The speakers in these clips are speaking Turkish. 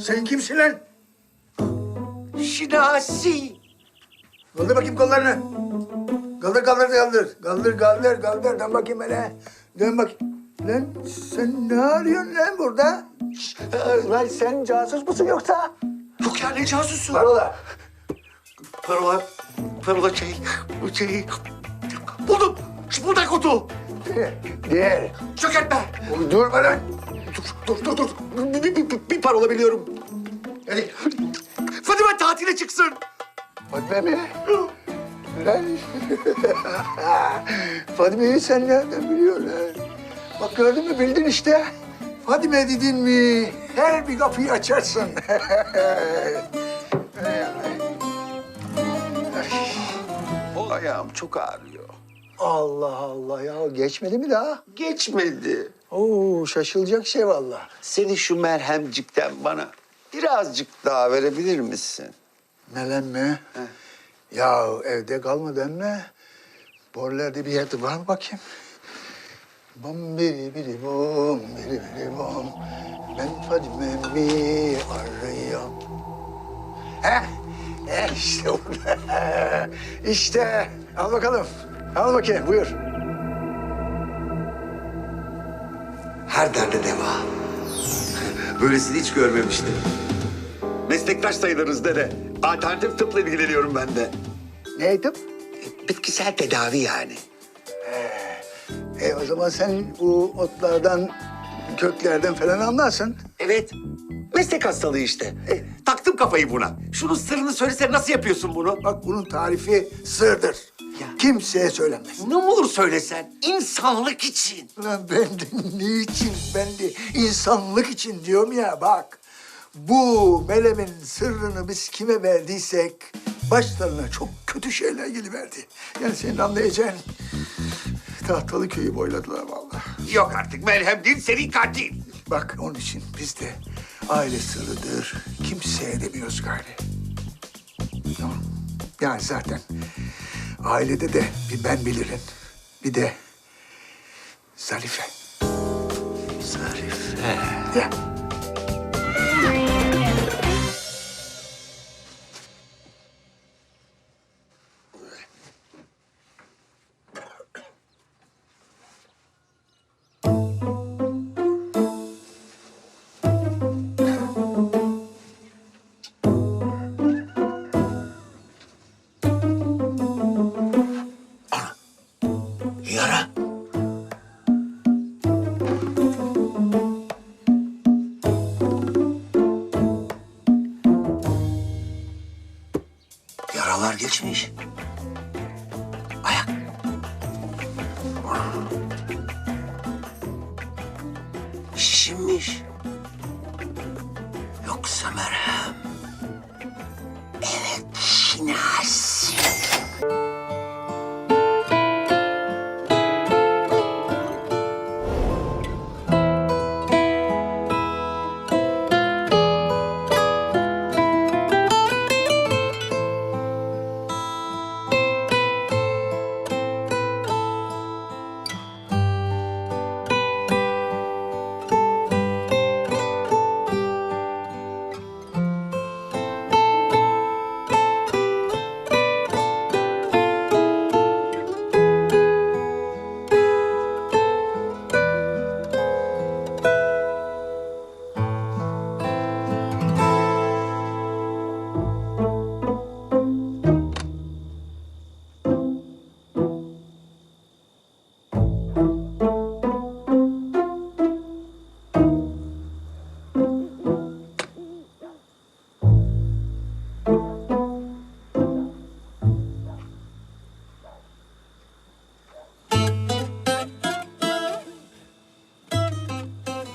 Sen kimsin lan? Şinasi. Kaldır bakayım kollarını. Kaldır kaldır kaldır. Kaldır kaldır kaldır. Dön bakayım hele. Dön bak. Lan sen ne arıyorsun lan burada? Lan sen casus musun yoksa? Yok ya ne casusu? Parola. Parola, parola şey, bu şey. Buldum. Şıpıldak otu. Gel. Çökertme. Durma lan. Dur, dur, dur. Bir, bir, bir, bir parola biliyorum. Hadi. Fadime tatile çıksın. Fatma mi? Lan. Fadime'yi sen nereden biliyorsun? Bak gördün mü bildin işte. Fadime dedin mi her bir kapıyı açarsın. Ayağım çok ağrıyor. Allah Allah ya geçmedi mi daha? Geçmedi. Oo şaşılacak şey vallahi. Senin şu merhemcikten bana birazcık daha verebilir misin? Nelen mi? Ya evde kalmadan mı? Borlerde bir yerde var mı bakayım? Bom biri biri bom biri biri bom. Ben Fadime'mi arıyorum. Heh, heh işte burada. işte al bakalım. Al bakayım buyur. Her derde deva. Böylesini hiç görmemiştim. Meslektaş sayılırız dede. Alternatif tıpla ilgileniyorum ben de. Neydi? Bitkisel tedavi yani. E o zaman sen bu otlardan, köklerden falan anlarsın. Evet. Meslek hastalığı işte. E, taktım kafayı buna. Şunun sırrını söylesene nasıl yapıyorsun bunu? Bak bunun tarifi sırdır. Kimseye söylenmez. Ne olur söylesen. İnsanlık için. Lan ben de niçin ben de insanlık için diyorum ya bak. Bu melemin sırrını biz kime verdiysek başlarına çok kötü şeyler geliverdi. Yani senin anlayacağın tahtalı köyü boyladılar vallahi. Yok artık merhem değil seri katil. Bak onun için biz de aile sırrıdır. Kimseye demiyoruz gari. Tamam. Yani zaten ailede de bir ben bilirim. Bir de Zarife. Zarife. Ya. Geçmiş. Ayak. Şişinmiş. Yoksa merhem. Evet, şinasi.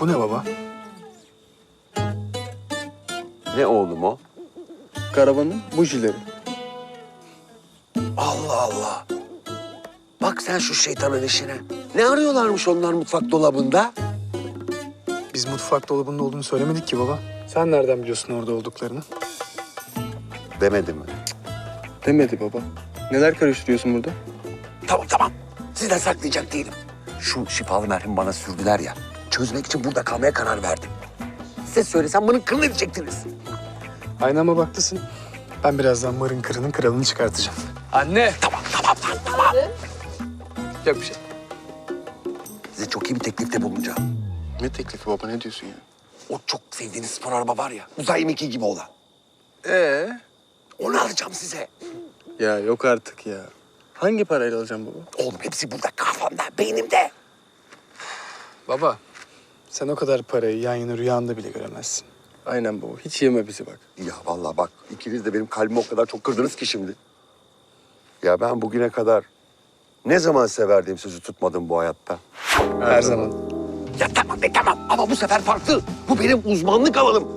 Bu ne baba? Ne oğlum o? Karavanın bujileri. Allah Allah. Bak sen şu şeytanın işine. Ne arıyorlarmış onlar mutfak dolabında? Biz mutfak dolabında olduğunu söylemedik ki baba. Sen nereden biliyorsun orada olduklarını? Demedi mi? Demedi baba. Neler karıştırıyorsun burada? Tamam tamam. Sizden saklayacak değilim. Şu şifalı merhemi bana sürdüler ya. Çözmek için burada kalmaya karar verdim. size söylesem bunun kılını edecektiniz. Aynı ama baklısın. Ben birazdan marın kırının kralını çıkartacağım. Anne! Tamam tamam lan tamam. Yok bir şey. Size çok iyi bir teklifte bulunacağım. Ne teklifi baba ne diyorsun ya? O çok sevdiğiniz spor araba var ya. Uzay mekiği gibi olan. Ee? Onu alacağım size. Ya yok artık ya. Hangi parayla alacağım baba? Oğlum hepsi burada kafamda, beynimde. Baba, sen o kadar parayı yan yana rüyanda bile göremezsin. Aynen baba. Hiç yeme bizi bak. Ya vallahi bak ikiniz de benim kalbimi o kadar çok kırdınız ki şimdi. Ya ben bugüne kadar ne zaman size verdiğim sözü tutmadım bu hayatta. Her, zaman. Ya tamam be tamam ama bu sefer farklı. Bu benim uzmanlık alanım.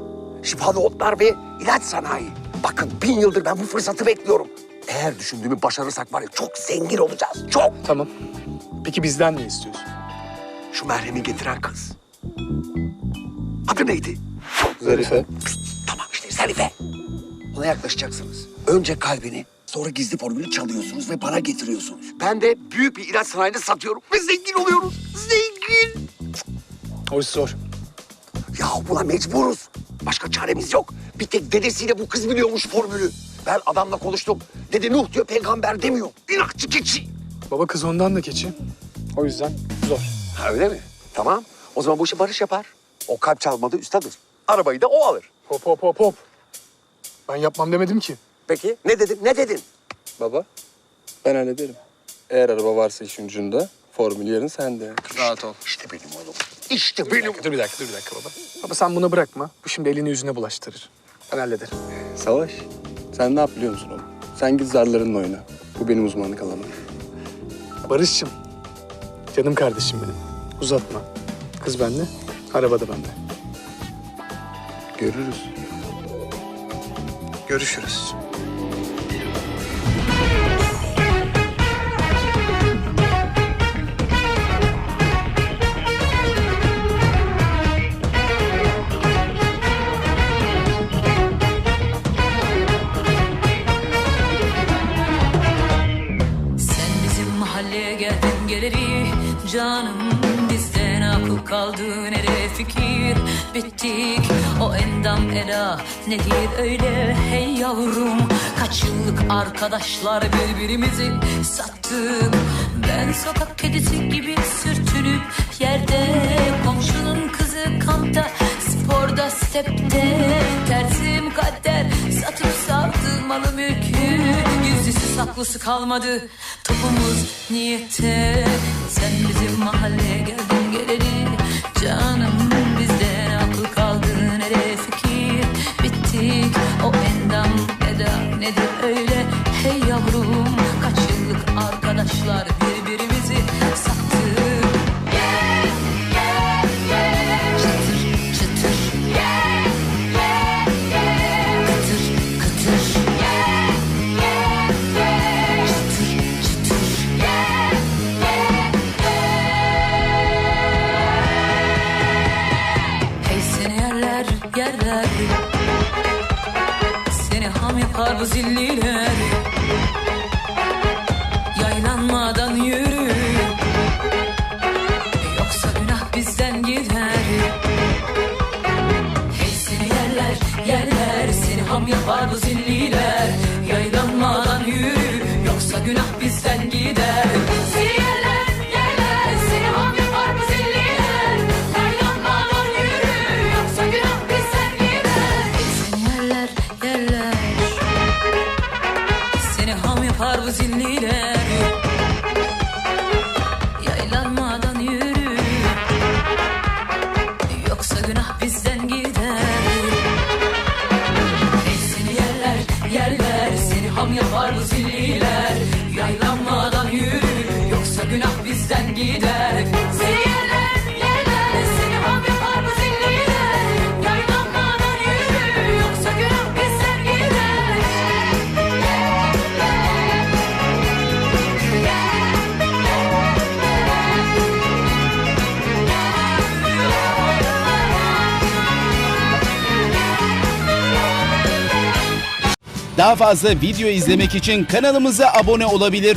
Şifalı otlar ve ilaç sanayi. Bakın bin yıldır ben bu fırsatı bekliyorum. Eğer düşündüğümü başarırsak var ya çok zengin olacağız. Çok. Tamam. Peki bizden ne istiyorsun? Şu merhemi getiren kız. Adı neydi? Zarife. Tamam işte Zarife. Ona yaklaşacaksınız. Önce kalbini, sonra gizli formülü çalıyorsunuz ve bana getiriyorsunuz. Ben de büyük bir ilaç sanayinde satıyorum ve zengin oluyoruz. Zengin. O iş zor. Ya buna mecburuz. Başka çaremiz yok. Bir tek dedesiyle bu kız biliyormuş formülü. Ben adamla konuştum. Dede Nuh diyor peygamber demiyor. İnatçı keçi. Baba kız ondan da keçi. O yüzden zor. Ha öyle mi? Tamam. O zaman bu işi Barış yapar. O kalp çalmada ustadır. Arabayı da o alır. Hop hop hop hop. Ben yapmam demedim ki. Peki ne dedin? Ne dedin? Baba ben hallederim. Eğer araba varsa işin ucunda formülü yarın sende. Rahat ol. İşte benim oğlum. İşte benim. Dur bir dakika, dur bir dakika baba. Baba sen buna bırakma. Bu şimdi elini yüzüne bulaştırır. Ben hallederim. Savaş sen ne yap biliyor musun oğlum? Sen git zarlarınla oyna. Bu benim uzmanlık alanım. Barış'cığım. Canım kardeşim benim. Uzatma. Kız bende, araba da bende. Görürüz. Görüşürüz. Bittik o endam eda nedir öyle? Hey yavrum Kaç yıllık arkadaşlar birbirimizi sattık. Ben sokak kedisi gibi sürtünüp yerde Komşunun kızı kampta sporda stepte. Terzim kader satıp savdı malı mülkü. Gizlisi saklısı kalmadı topumuz niyette Sen bizim mahalleye geldin geleli Canım nedir öyle? Hey yavrum kaç yıllık arkadaşlar birbirimizi sattık? Çıtır çıtır. Çıtır çıtır. Hey seni yerler yerler Seni ham yapar bu zilliler Yaylanmadan yürü. Yoksa günah bizden gider. Hey seni yerler yerler. Seni ham yapar bu zilliler. Yaylanmadan yürü. Yoksa günah bizden Daha fazla video izlemek için kanalımıza abone olabilir.